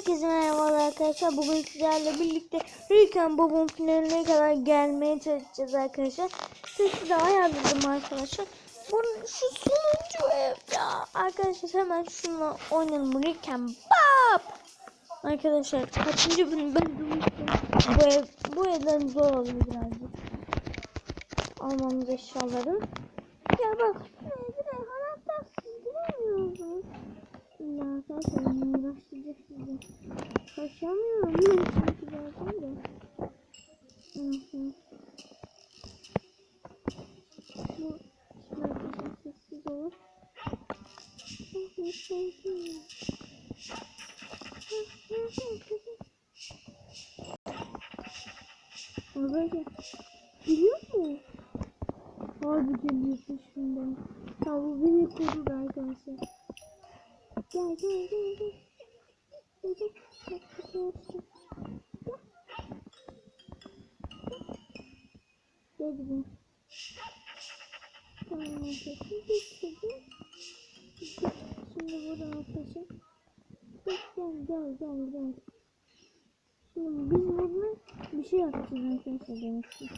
Herkese merhabalar arkadaşlar. Bugün sizlerle birlikte Rick and Bob'un finaline kadar gelmeye çalışacağız arkadaşlar. Sesi de ayarladım arkadaşlar. Bunun şu sonuncu ev ya. Arkadaşlar hemen şununla oynayalım. Rick and Bob. Arkadaşlar kaçıncı bölüm ben duymuştum. Bu ev, bu evden zor oluyor birazcık. Almamız eşyaları. Ya bak direkt anahtarsız giremiyorsunuz. Ya zaten uğraştıracak sizi. Kaçamıyorum. Zaten de. Hı hı. Bu şöyle sessiz olur. Arkadaşlar biliyor mu? Harbi geliyor peşimden. Ya bu beni korur arkadaşlar. Geçelim. Şimdi buradan arkadaşlar. Gel gel gel gel. Şimdi biz burada bir şey yapacağız arkadaşlar demek ki.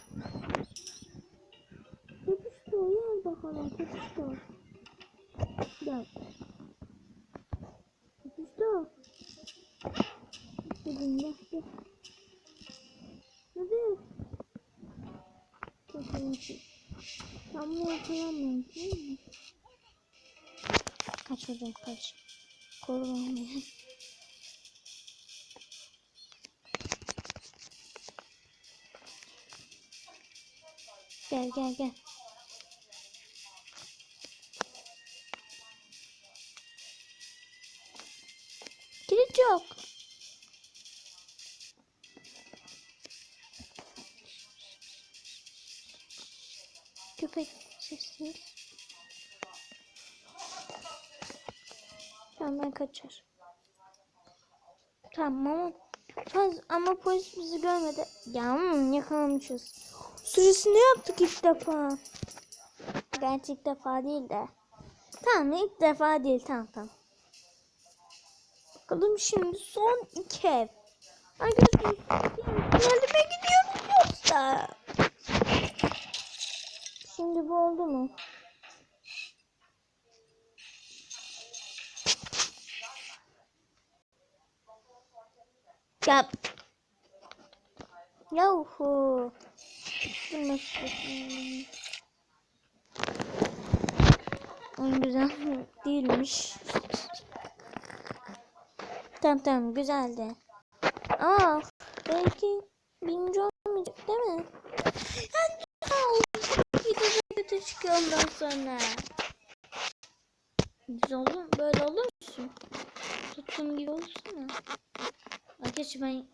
Köpüştü o yer bakalım köpüştü o. Gel. Köpüştü o. Gel gel. Hadi. Çok iyi. Tam bunu yakalamıyorum değil mi? Kaçırdım kaç. Korumam beni. Gel gel gel. Kilit yok. Köpek sesi. Tamam ben kaçar. Tamam. Faz ama polis bizi görmedi. Ya yakalamışız. Süresini yaptık ilk defa. Gerçi ilk defa değil de. Tamam ilk defa değil tamam tamam. Bakalım şimdi son iki ev. Arkadaşlar finalime gidiyoruz yoksa. Şimdi bu oldu mu? Ya. Yahu. Oyun güzel değilmiş. Tamam tamam güzeldi. Aa belki birinci olmayacak değil mi? Çıkıyor ondan sonra. Güzel olur Böyle olur musun? Tuttuğum gibi olsun Arkadaşlar ben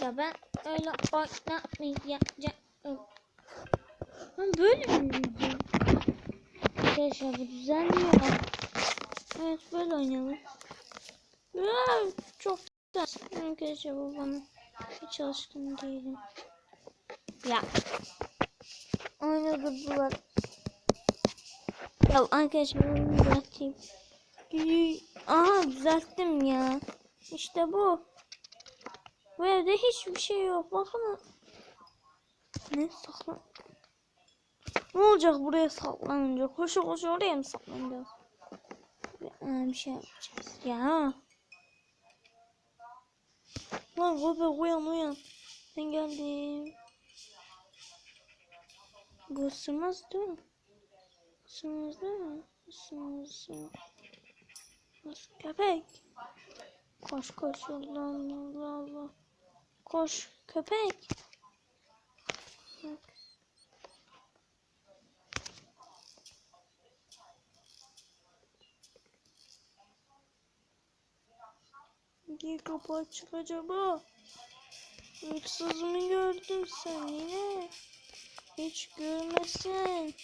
ya ben öyle oynamayacağım. Ben böyle mi oynayacağım? Arkadaşlar bu düzenliyor. Evet böyle oynayalım. Ya, çok güzel. Arkadaşlar bu bana hiç alışkın değilim. Ya. Oynadılar. Ya arkadaşlar bunu düzelteyim. Aha düzelttim ya. İşte bu. Bu evde hiçbir şey yok. Bakın. Ne saklan? Ne olacak buraya saklanınca? Koşu koşu oraya mı saklanacağız? Bir, bir şey yapacağız. Ya. Lan baba uyan uyan. Ben geldim. Bu ısırmaz değil mi? Isırmaz değil mi? Isırmaz ısırmaz. Köpek? Koş koş Allah Allah Allah. Koş köpek. Bak. Niye kapı açık acaba? Hırsız mı gördün sen yine? Hiç görmesin.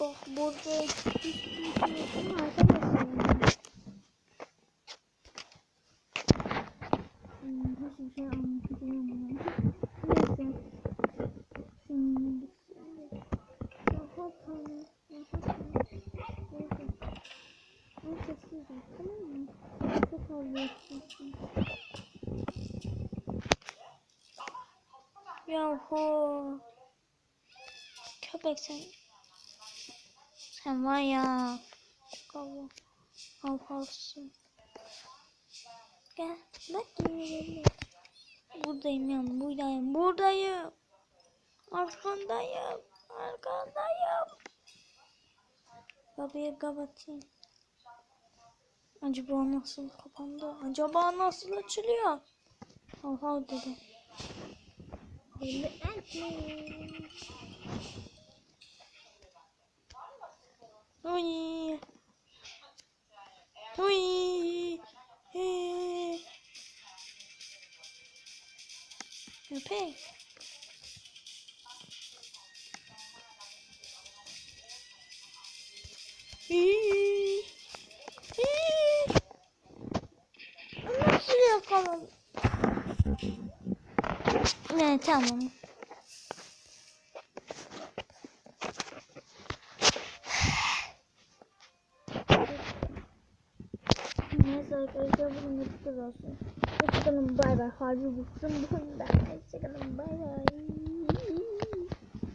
Bak burada şey yok arkadaşlar. Hiçbir şey anlatacağım. Neyse. Şimdi rahat olun. Rahat olun. Neyse. sessiz ol tamam mı? Çok ağlıyorsun. Yahu. Köpek sen. Sen var ya. Kavga. Hav havsın. Gel. Bak yine Buradayım ya. Buradayım. Buradayım. Arkandayım. Arkandayım. Kapıyı kapatayım. Acaba nasıl kapandı? Acaba nasıl açılıyor? Hav dedi. Belli etme. Uy. Uy. Ee. Köpek. Yakalım? Ne tamam. Neyse arkadaşlar bugün de bu olsun. Hoşçakalın bay bay. Harbi bıktım bundan. Hoşçakalın bay bay.